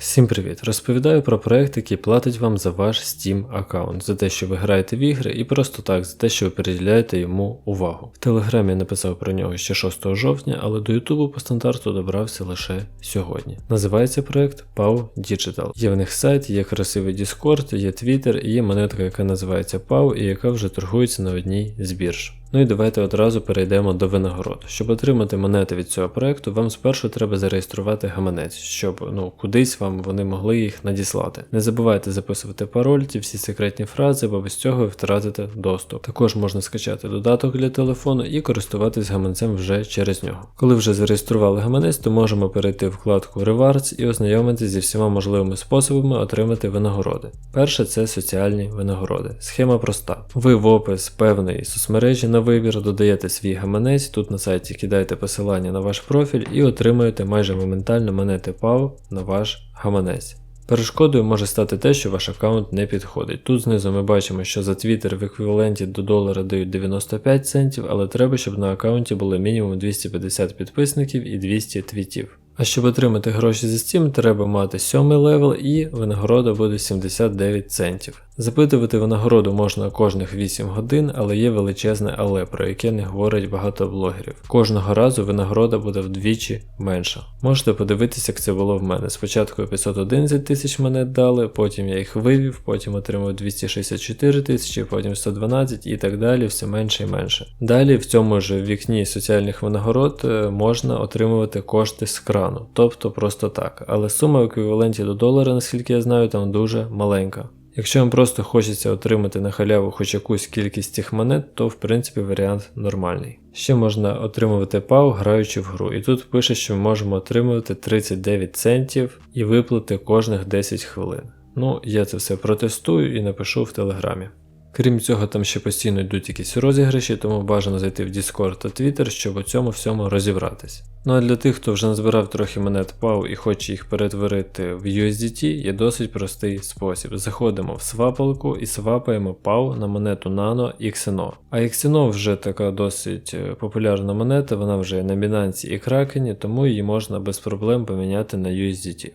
Всім привіт! Розповідаю про проект, який платить вам за ваш Steam аккаунт, за те, що ви граєте в ігри, і просто так, за те, що ви приділяєте йому увагу. В телеграмі написав про нього ще 6 жовтня, але до Ютубу по стандарту добрався лише сьогодні. Називається проект PAW Digital. Є в них сайт, є красивий Discord, є Twitter і є монетка, яка називається PAW і яка вже торгується на одній з бірж. Ну і давайте одразу перейдемо до винагород. Щоб отримати монети від цього проекту, вам спершу треба зареєструвати гаманець, щоб ну кудись вам вони могли їх надіслати. Не забувайте записувати пароль, ті всі секретні фрази, бо без цього ви втратите доступ. Також можна скачати додаток для телефону і користуватись гаманцем вже через нього. Коли вже зареєстрували гаманець, то можемо перейти в вкладку Rewards і ознайомитися зі всіма можливими способами отримати винагороди. Перше це соціальні винагороди. Схема проста. Ви в опис певної соцмережі на вибір додаєте свій гаманець, тут на сайті кидаєте посилання на ваш профіль і отримуєте майже моментально монети PAW на ваш гаманець. Перешкодою може стати те, що ваш аккаунт не підходить. Тут знизу ми бачимо, що за Twitter в еквіваленті до долара дають 95 центів, але треба, щоб на аккаунті було мінімум 250 підписників і 200 твітів. А щоб отримати гроші зі Steam, треба мати 7 левел і винагорода буде 79 центів. Запитувати винагороду можна кожних 8 годин, але є величезне але, про яке не говорять багато блогерів. Кожного разу винагорода буде вдвічі менша. Можете подивитися, як це було в мене. Спочатку 511 тисяч монет дали, потім я їх вивів, потім отримав 264 тисячі, потім 112 і так далі, все менше і менше. Далі в цьому ж вікні соціальних винагород е, можна отримувати кошти з крану, тобто просто так. Але сума в еквіваленті до долара, наскільки я знаю, там дуже маленька. Якщо вам просто хочеться отримати на халяву хоч якусь кількість цих монет, то в принципі варіант нормальний. Ще можна отримувати пау, граючи в гру, і тут пише, що ми можемо отримувати 39 центів і виплати кожних 10 хвилин. Ну, я це все протестую і напишу в телеграмі. Крім цього, там ще постійно йдуть якісь розіграші, тому бажано зайти в Discord та Twitter, щоб у цьому всьому розібратись. Ну а для тих, хто вже назбирав трохи монет PAW і хоче їх перетворити в USDT, є досить простий спосіб. Заходимо в свапалку і свапаємо PAW на монету Nano XNO. А XNO вже така досить е, популярна монета, вона вже є на Binance і Kraken, тому її можна без проблем поміняти на USDT.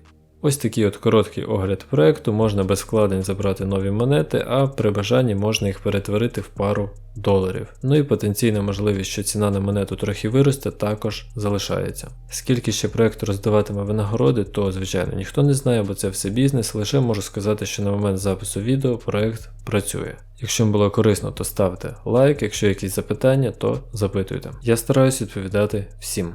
Ось такий от короткий огляд проекту, можна без вкладень забрати нові монети, а при бажанні можна їх перетворити в пару доларів. Ну і потенційна можливість, що ціна на монету трохи виросте, також залишається. Скільки ще проект роздаватиме винагороди, то звичайно ніхто не знає, бо це все бізнес, лише можу сказати, що на момент запису відео проект працює. Якщо вам було корисно, то ставте лайк, якщо якісь запитання, то запитуйте. Я стараюсь відповідати всім.